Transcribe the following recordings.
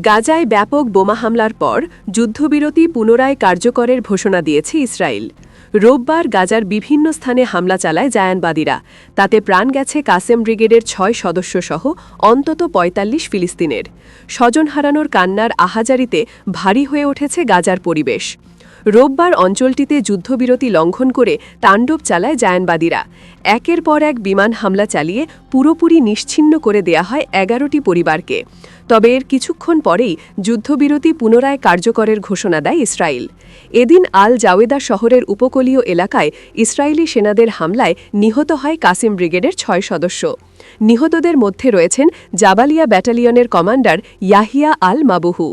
গাজায় ব্যাপক বোমা হামলার পর যুদ্ধবিরতি পুনরায় কার্যকরের ঘোষণা দিয়েছে ইসরায়েল। রোববার গাজার বিভিন্ন স্থানে হামলা চালায় জায়ানবাদীরা। তাতে প্রাণ গেছে কাসেম ব্রিগেডের ছয় সদস্যসহ অন্তত ৪৫ ফিলিস্তিনের। স্বজন হারানোর কান্নার আহাজারিতে ভারী হয়ে উঠেছে গাজার পরিবেশ। রোববার অঞ্চলটিতে যুদ্ধবিরতি লঙ্ঘন করে তাণ্ডব চালায় জায়ানবাদীরা। একের পর এক বিমান হামলা চালিয়ে পুরোপুরি নিশ্চিন্ন করে দেয়া হয় এগারোটি পরিবারকে। তবে এর কিছুক্ষণ পরেই যুদ্ধবিরতি পুনরায় কার্যকরের ঘোষণা দেয় ইসরায়েল। এদিন আল জাওয়েদা শহরের উপকূলীয় এলাকায় ইসরায়েলি সেনাদের হামলায় নিহত হয় কাসিম ব্রিগেডের ছয় সদস্য। নিহতদের মধ্যে রয়েছেন জাবালিয়া ব্যাটালিয়নের কমান্ডার ইয়াহিয়া আল মাবুহু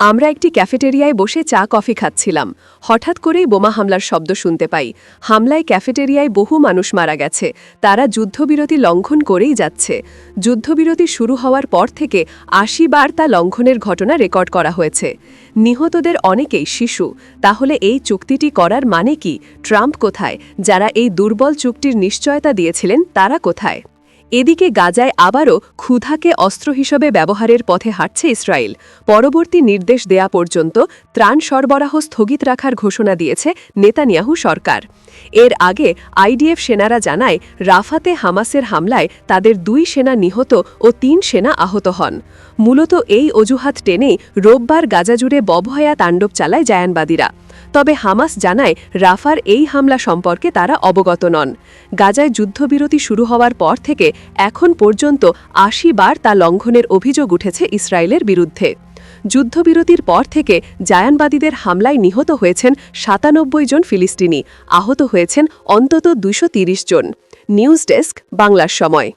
আমরা একটি ক্যাফেটেরিয়ায় বসে চা, কফি খাচ্ছিলাম। হঠাৎ করেই বোমা হামলার শব্দ শুনতে পাই। হামলায় ক্যাফেটেরিয়ায় বহু মানুষ মারা গেছে। তারা যুদ্ধবিরতি লঙ্ঘন করেই যাচ্ছে। যুদ্ধবিরতি শুরু হওয়ার পর থেকে আশি বার তা লঙ্ঘনের ঘটনা রেকর্ড করা হয়েছে। নিহতদের অনেকেই শিশু। তাহলে এই চুক্তিটি করার মানে কি? ট্রাম্প কোথায়? যারা এই দুর্বল চুক্তির নিশ্চয়তা দিয়েছিলেন, তারা কোথায়? এদিকে গাজায় আবারও ক্ষুধাকে অস্ত্র হিসেবে ব্যবহারের পথে হাঁটছে ইসরায়েল। পরবর্তী নির্দেশ দেয়া পর্যন্ত ত্রাণ সরবরাহ স্থগিত রাখার ঘোষণা দিয়েছে নেতানিয়াহু সরকার। এর আগে আইডিএফ সেনারা জানায়, রাফাতে হামাসের হামলায় তাদের দুই সেনা নিহত ও তিন সেনা আহত হন। মূলত এই অজুহাত টেনেই রোববার গাজা জুড়ে বভয়া তাণ্ডব চালায় জায়ানবাদীরা। তবে হামাস জানায়, রাফার এই হামলা সম্পর্কে তারা অবগত নন। গাজায় যুদ্ধবিরতি শুরু হওয়ার পর থেকে এখন পর্যন্ত আশি বার তা লঙ্ঘনের অভিযোগ উঠেছে ইসরায়েলের বিরুদ্ধে। যুদ্ধবিরতির পর থেকে জায়ানবাদীদের হামলায় নিহত হয়েছেন সাতানব্বই জন ফিলিস্তিনি, আহত হয়েছেন অন্তত দুশো জন। নিউজ ডেস্ক, বাংলার সময়।